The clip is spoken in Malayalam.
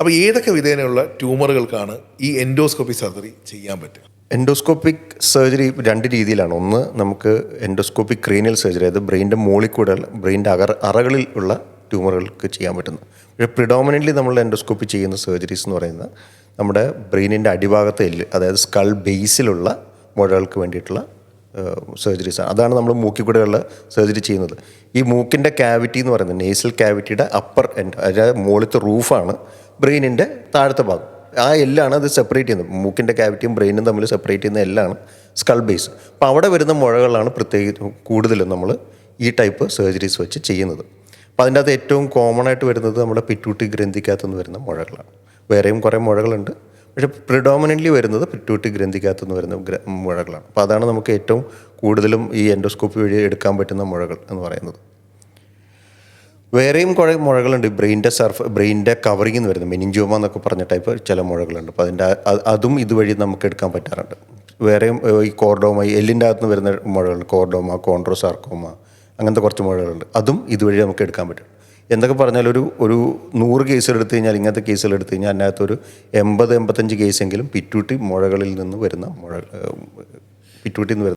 അപ്പോൾ ഏതൊക്കെ വിധേനയുള്ള ട്യൂമറുകൾക്കാണ് ഈ എൻഡോസ്കോപ്പി സർജറി ചെയ്യാൻ പറ്റുക? എൻഡോസ്കോപ്പിക് സർജറി രണ്ട് രീതിയിലാണ്. ഒന്ന് നമുക്ക് എൻഡോസ്കോപ്പിക് ക്രീനിയൽ സർജറി അതായത് ബ്രെയിന്റെ മോളിക്കൂടൽ ബ്രെയിന്റെ അകർ അറകളിൽ ഉള്ള ട്യൂമറുകൾക്ക് ചെയ്യാൻ പറ്റുന്നു പക്ഷേ പ്രിഡോമിനന്റ്ലി നമ്മൾ എൻഡോസ്കോപ്പി ചെയ്യുന്ന സർജറീസ് എന്ന് പറയുന്നത് നമ്മുടെ ബ്രെയിനിന്റെ അടിഭാഗത്തെ എല്ല് അതായത് സ്കൾ ബേസിലുള്ള മുഴകൾക്ക് വേണ്ടിയിട്ടുള്ള സർജറീസ് ആണ്. അതാണ് നമ്മൾ മൂക്കിൽ കൂടെയുള്ള സർജറി ചെയ്യുന്നത്. ഈ മൂക്കിന്റെ ക്യാവിറ്റി എന്ന് പറയുന്നത് നേസൽ ക്യാവിറ്റിയുടെ അപ്പർ എൻഡ് അതായത് മുകളിലത്തെ റൂഫാണ് ബ്രെയിനിന്റെ താഴത്തെ ഭാഗം. ആ എല്ലാണ് അത് സെപ്പറേറ്റ് ചെയ്യുന്നത്. മൂക്കിന്റെ ക്യാവിറ്റിയും ബ്രെയിനും തമ്മിൽ സെപ്പറേറ്റ് ചെയ്യുന്ന എല്ലാണ് സ്കൾ ബേസ് അപ്പോൾ അവിടെ വരുന്ന മുഴകളാണ് പ്രത്യേകിച്ച് കൂടുതലും നമ്മൾ ഈ ടൈപ്പ് സർജറീസ് വെച്ച് ചെയ്യുന്നത്. അപ്പോൾ അതിന്റെ അകത്ത് ഏറ്റവും കോമൺ ആയിട്ട് വരുന്നത് നമ്മുടെ പിറ്റൂട്ടി ഗ്രന്ഥിക്കകത്തുനിന്ന് വരുന്ന മുഴകളാണ്. വേറെയും കുറേ മുഴകളുണ്ട്. പക്ഷേ പ്രിഡോമിനന്റ്ലി വരുന്നത് പിറ്റൂട്ടി ഗ്രന്ഥിക്കകത്തുനിന്ന് വരുന്ന മുഴകളാണ്. അപ്പോൾ അതാണ് നമുക്ക് ഏറ്റവും കൂടുതലും ഈ എൻഡോസ്കോപ്പി വഴി എടുക്കാൻ പറ്റുന്ന മുഴകൾ എന്ന് പറയുന്നത്. വേറെയും കുറേ മുഴകളുണ്ട്. ബ്രെയിന്റെ സർഫ് ബ്രെയിന്റെ കവറിങ് എന്ന് വരുന്നത് മെനിഞ്ചോമ എന്നൊക്കെ പറഞ്ഞ ടൈപ്പ് ചില മുഴകളുണ്ട്. അപ്പോൾ അതിന്റെ അതും ഇതുവഴി നമുക്ക് എടുക്കാൻ പറ്റാറുണ്ട്. വേറെയും ഈ കോർഡോമ ഈ എല്ലിന്റെ അകത്ത് നിന്ന് വരുന്ന മുഴകൾ കോർഡോമ കോൺട്രോസാർക്കോമ അങ്ങനത്തെ കുറച്ച് മുഴകളുണ്ട്. അതും ഇതുവഴി നമുക്ക് എടുക്കാൻ പറ്റും. എന്തൊക്കെ പറഞ്ഞാൽ ഒരു ഒരു നൂറ് കേസുകൾ എടുത്തു കഴിഞ്ഞാൽ ഇങ്ങനത്തെ കേസുകൾ എടുത്തു കഴിഞ്ഞാൽ അതിനകത്ത് ഒരു എൺപത് എൺപത്തഞ്ച് കേസെങ്കിലും പിറ്റൂട്ടി മുഴകളിൽ നിന്ന് വരുന്ന മുഴ പിറ്റൂട്ടിൽ വരുന്ന